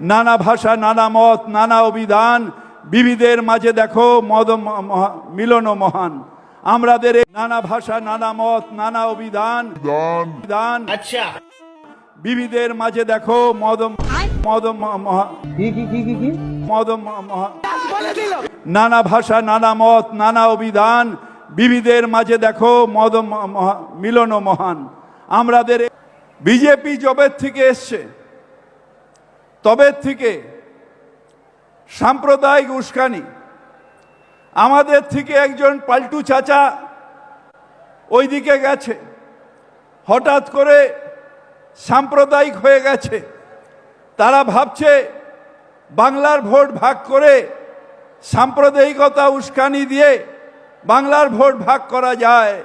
নানা ভাষা নানা মত নানা অভিধান বিবিদের মাঝে দেখো মদ মিলন মহান। আমাদের নানা ভাষা নানা মত নানা অভিধান অভিধান। আচ্ছা। বিবিদের মাঝে দেখো মদ মদ মদ নানা ভাষা নানা মত নানা অভিধান বিবিদের মাঝে দেখো মদ মিলন মহান। আমাদের বিজেপি জবের থেকে এসছে। তবে থেকে সাম্প্রদায়িক উস্কানি। আমাদের থেকে একজন পাল্টু চাচা ওইদিকে গেছে। হঠাৎ করে সাম্প্রদায়িক হয়ে গেছে। তারা ভাবছে বাংলার ভোট ভাগ করে সাম্প্রদায়িকতা উস্কানি দিয়ে বাংলার ভোট ভাগ করা যায়।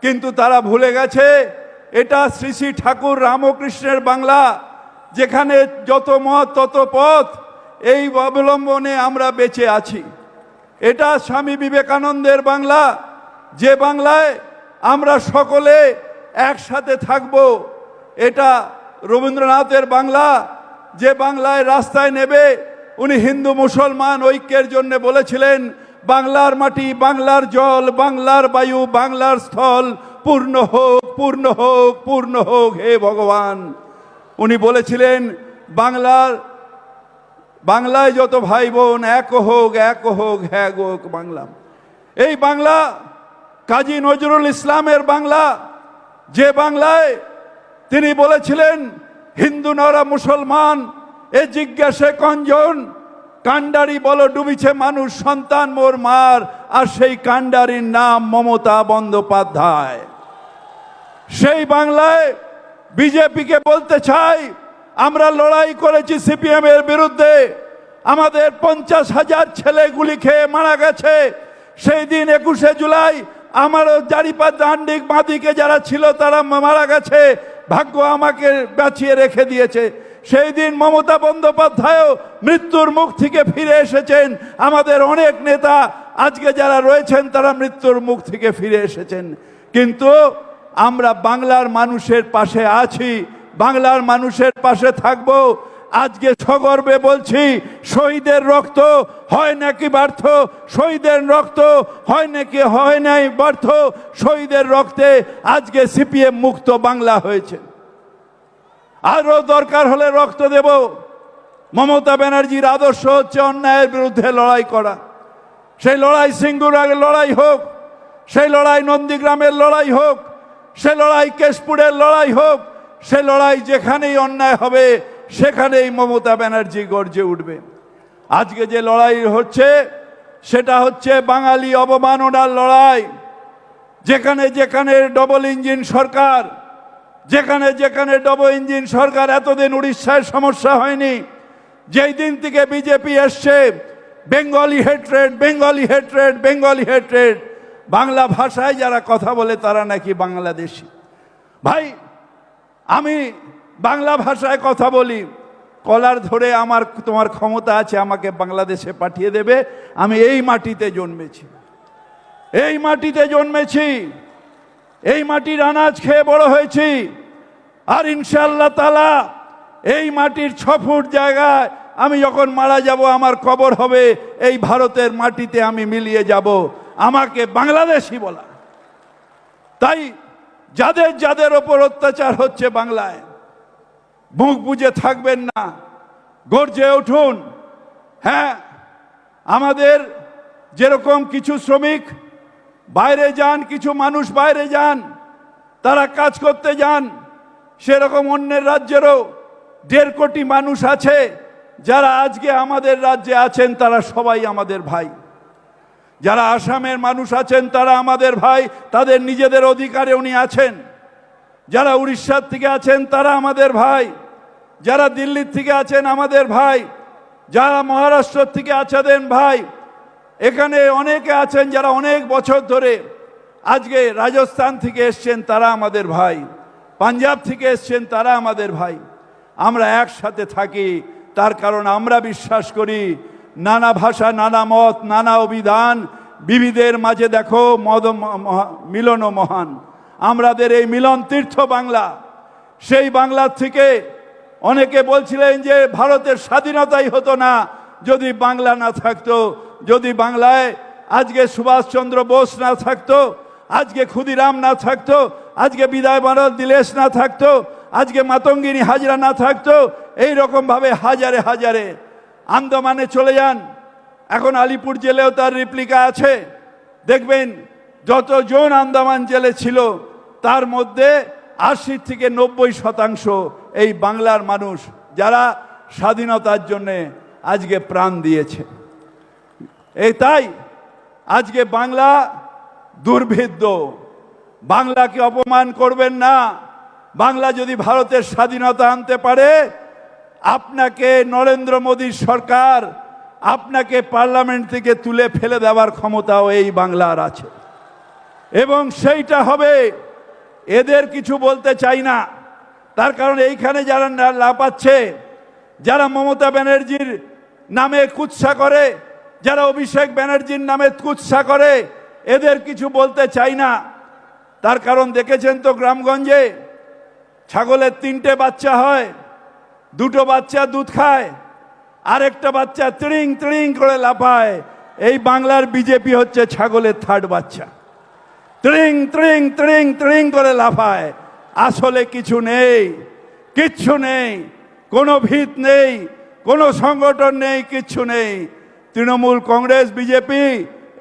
কিন্তু তারা ভুলে গেছে, এটা শ্রী শ্রী ঠাকুর রামকৃষ্ণের বাংলা। যেখানে যত মত তত পথ, এই অবলম্বনে আমরা বেঁচে আছি। এটা স্বামী বিবেকানন্দের বাংলা। যে বাংলায় আমরা সকলে একসাথে থাকব, এটা রবীন্দ্রনাথের বাংলা। যে বাংলায় রাস্তায় নেবে, উনি হিন্দু মুসলমান ঐক্যের জন্য বলেছিলেন, বাংলার মাটি বাংলার জল, বাংলার বায়ু, বাংলার স্থল, পূর্ণ হোক পূর্ণ হোক পূর্ণ হোক, হে ভগবান। উনি বলেছিলেন, বাংলার, বাংলায় যত ভাই বোন এক হোক এক হোক হ্যাঁ হোক বাংলা। এই বাংলা, কাজী নজরুল ইসলামের বাংলা, যে বাংলায় তিনি বলেছিলেন, হিন্দু নরা মুসলমান, এ জিজ্ঞাসে কঞ্জন, কাণ্ডারি বলো ডুবিছে মানুষ, সন্তান মোর মার, আর সেই কাণ্ডারির নাম মমতা বন্দ্যোপাধ্যায়। সেই বাংলায় বিজেপিকে বলতে চাই, আমরা লড়াই করেছি সিপিএম এর বিরুদ্ধে। আমাদের পঞ্চাশ হাজার ছেলে গুলি খেয়ে মারা গেছে। সেই দিন একুশে জুলাই আমারও জারিপা দান্ডিক বাঁদিকে যারা ছিল, তারা মারা গেছে। ভাগ্য আমাকে বাঁচিয়ে রেখে দিয়েছে। সেই দিন মমতা বন্দ্যোপাধ্যায়ও মৃত্যুর মুখ থেকে ফিরে এসেছেন। আমাদের অনেক নেতা আজকে যারা রয়েছেন, তারা মৃত্যুর মুখ থেকে ফিরে এসেছেন। কিন্তু আমরা বাংলার মানুষের পাশে আছি, বাংলার মানুষের পাশে থাকব। আজকে সগর্বে বলছি, শহীদের রক্ত হয় নাকি ব্যর্থ? শহীদের রক্ত হয় নাকি, হয় নাই ব্যর্থ? শহীদের রক্তে আজকে সিপিএম মুক্ত বাংলা হয়েছে। আরও দরকার হলে রক্ত দেব। মমতা ব্যানার্জির আদর্শ হচ্ছে অন্যায়ের বিরুদ্ধে লড়াই করা। সেই লড়াই সিঙ্গুর আগে লড়াই হোক, সেই লড়াই নন্দীগ্রামের লড়াই হোক সে লড়াই কেশপুরের লড়াই হোক, সে লড়াই যেখানেই অন্যায় হবে, সেখানেই মমতা ব্যানার্জি গর্জে উঠবে। আজকে যে লড়াই হচ্ছে, সেটা হচ্ছে বাঙালি অবমাননার লড়াই। যেখানে যেখানে ডবল ইঞ্জিন সরকার, যেখানে যেখানে ডবল ইঞ্জিন সরকার এতদিন উড়িষ্যায় সমস্যা হয়নি, যেই দিন থেকে বিজেপি এসছে Bengali hatred Bengali hatred Bengali hatred Bangla ভাষায় যারা কথা বলে তারা নাকি বাংলাদেশি। ভাই, আমি বাংলা ভাষায় কথা বলি, কলার ধরে আমার, তোমার ক্ষমতা আছে, আমাকে বাংলাদেশে পাঠিয়ে দেবে, আমি এই মাটিতে জন্মেছি। এই মাটিতে জন্মেছি, এই মাটির আনাজ খেয়ে বড় হয়েছি, আর ইনশাল্লাহ তালা এই মাটির ছ ফুট জায়গায় আমি যখন মারা যাব, আমার কবর হবে, এই ভারতের মাটিতে আমি মিলিয়ে যাব। আমাকে বাংলাদেশি বলা। তাই যাদের যাদের ওপর অত্যাচার হচ্ছে বাংলায়, মুখ বুঝে থাকবেন না, গর্জে উঠুন। হ্যাঁ আমাদের যেরকম কিছু শ্রমিক বাইরে যান, কিছু মানুষ বাইরে যান, তারা কাজ করতে যান, সেরকম অন্যের রাজ্যেরও দেড় কোটি মানুষ আছে, যারা আজকে আমাদের রাজ্যে আছেন, তারা সবাই আমাদের ভাই। যারা আসামের মানুষ আছেন, তারা আমাদের ভাই, তাদের নিজেদের অধিকারে উনি আছেন। যারা উড়িষ্যার থেকে আছেন, তারা আমাদের ভাই। যারা দিল্লির থেকে আছেন, আমাদের ভাই। যারা মহারাষ্ট্র থেকে আছেন, ভাই। এখানে অনেকে আছেন যারা অনেক বছর ধরে আজকে রাজস্থান থেকে এসছেন, তারা আমাদের ভাই। পাঞ্জাব থেকে এসছেন, তারা আমাদের ভাই। আমরা একসাথে থাকি, তার কারণ আমরা বিশ্বাস করি নানা ভাষা, নানা মত, নানা অভিধান বিবিধের মাঝে দেখো মদ মিলন মহান। আমাদের এই মিলন তীর্থ বাংলা, সেই বাংলার থেকে অনেকে বলছিলেন যে ভারতের স্বাধীনতাই হতো না, যদি বাংলা না থাকতো, যদি বাংলায় আজকে সুভাষচন্দ্র বোস না থাকতো, আজকে ক্ষুদিরাম না থাকতো, আজকে বিদায় মানব দিলেশ না থাকতো, আজকে মাতঙ্গিনী হাজরা না থাকতো, এই রকম ভাবে হাজারে হাজারে আন্দামানে চলে যান। এখন আলিপুর জেলেও তার রিপ্লিকা আছে। দেখবেন, যতজন আন্দামান জেলে ছিল, তার মধ্যে আশি থেকে নব্বই শতাংশ এই বাংলার মানুষ যারা স্বাধীনতার জন্যে আজকে প্রাণ দিয়েছে। এই তাই আজকে বাংলা দুর্ভেদ্য বাংলাকে অপমান করবেন না। বাংলা যদি ভারতের স্বাধীনতা আনতে পারে আপনাকে নরেন্দ্র মোদীর সরকার আপনাকে পার্লামেন্ট থেকে তুলে ফেলে দেওয়ার ক্ষমতাও এই বাংলার আছে। এবং সেইটা হবে, এদের কিছু বলতে চাই না। তার কারণ এইখানে যারা লাপাচ্ছে, যারা মমতা ব্যানার্জির নামে কুৎসা করে, যারা অভিষেক ব্যানার্জির নামে কুৎসা করে, এদের কিছু বলতে চাই না। তার কারণ দেখেছেন তো গ্রামগঞ্জে, ছাগলের তিনটে বাচ্চা হয় দুটো বাচ্চা দুধ খায়, আরেকটা বাচ্চা ত্রিং ত্রিং করে লাফায়। এই বাংলার বিজেপি হচ্ছে ছাগলের থার্ড বাচ্চা। ত্রিং ত্রিং ত্রিং ত্রিং করে লাফায়। আসলে কিছু নেই, কিচ্ছু নেই, কোনো ভিত নেই, কোনো সংগঠন নেই, কিচ্ছু নেই। তৃণমূল কংগ্রেস, বিজেপি,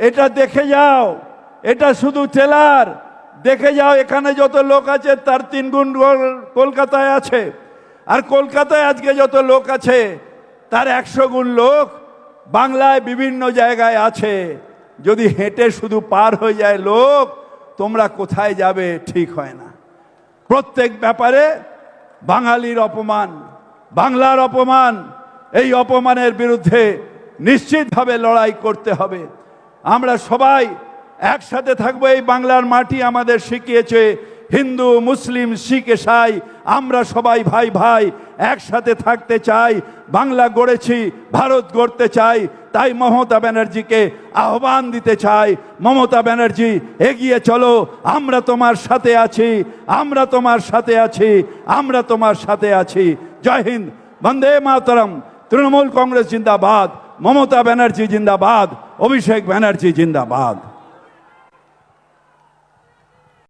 এটা দেখে যাও, এটা শুধু টেলার দেখে যাও, এখানে যত লোক আছে, তার তিন গুণ কলকাতায় আছে। আর কলকাতায় আজকে যত লোক আছে, তার একশো গুণ লোক বাংলায় বিভিন্ন জায়গায় আছে। যদি হেঁটে শুধু পার হয়ে যায় লোক, তোমরা কোথায় যাবে ঠিক হয় না। প্রত্যেক ব্যাপারে বাঙালির অপমান, বাংলার অপমান, এই অপমানের বিরুদ্ধে নিশ্চিতভাবে লড়াই করতে হবে। আমরা সবাই একসাথে থাকব, এই বাংলার মাটি আমাদের শিখিয়েছে। হিন্দু, মুসলিম, শিখ, এসাই, আমরা সবাই ভাই ভাই একসাথে থাকতে চাই, বাংলা গড়েছি, ভারত গড়তে চাই, তাই মমতা ব্যানার্জিকে আহ্বান দিতে চাই, মমতা ব্যানার্জি, এগিয়ে চলো, আমরা তোমার সাথে আছি, আমরা তোমার সাথে আছি, আমরা তোমার সাথে আছি। জয় হিন্দ, বন্দে মাতরম, তৃণমূল কংগ্রেস জিন্দাবাদ, মমতা ব্যানার্জি জিন্দাবাদ, অভিষেক ব্যানার্জি জিন্দাবাদ।